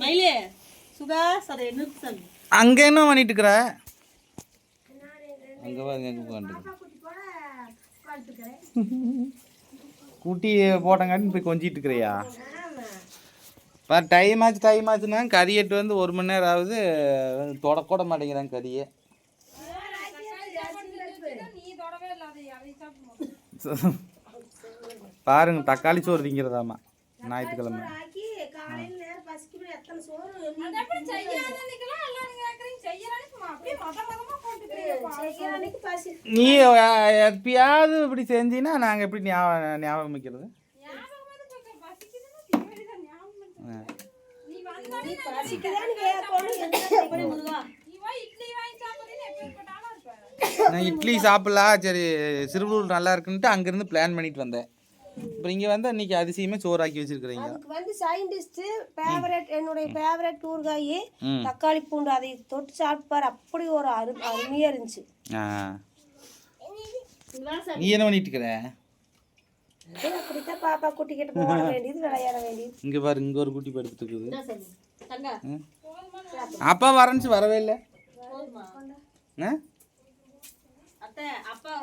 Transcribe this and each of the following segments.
மயிலே நிறுத்து அங்கே என்ன பண்ணிட்டு இருக்கிற அங்கே பாருங்க அங்கே உட்காந்து குட்டி போட்டங்காட்டி போய் கொஞ்சிட்டு இருக்கிறியா? பாரு டைம் ஆச்சு டைம் ஆச்சுன்னா கறி எட்டு வந்து ஒரு மணி நேரம் ஆகுது. தொடக்கூட மாட்டேங்கிறாங்க கறியை. பாருங்க தக்காளி சோறு திங்கிறதாமா ஞாயிற்றுக்கிழமை. எத்தனை சோறு நீ எப்பயாவது இப்படி செஞ்சீன்னா நாங்கள் எப்படி ஞாபகம் ஞாபகம் வைக்கிறது நான் இட்லி சாப்பிடலாம் சரி சிறுவூர் நல்லா இருக்குன்ட்டு அங்கேருந்து பிளான் பண்ணிட்டு வந்தேன். இப்போ இங்கே வந்து இன்னைக்கு அதிசயமே சோறாக்கி வச்சிருக்கிறீங்க. அதுக்கு வந்து சயின்டிஸ்ட் ஃபேவரட் என்னுடைய ஃபேவரட் ஊறுகாய். தக்காளி பூண்டு அதை தொட்டு சாப்பிட்டார். அப்படி ஒரு அரு அருமையா இருந்துச்சு. நீ என்ன பண்ணிட்டு இருக்கிற? அப்படித்தான் பாப்பா குட்டிக்கிட்டு போட வேண்டியது விளையாட வேண்டியது. இங்கே பாரு இங்கே ஒரு குட்டி படுத்துட்டு இருக்குது. அப்பா வரேன்னு வரவே இல்லை. அப்பா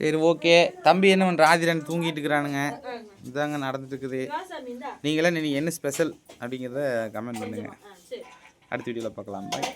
சரி ஓகே. தம்பி என்ன பண்ணுற ஆதிரன் தூங்கிட்டு இருக்கிறானுங்க. இதாங்க நடந்துட்டு இருக்குது இந்தா. நீங்களே என்ன ஸ்பெஷல் அப்படிங்கிறத கமெண்ட் பண்ணுங்கள் அடுத்த வீடியோவில் பார்க்கலாம். பாய்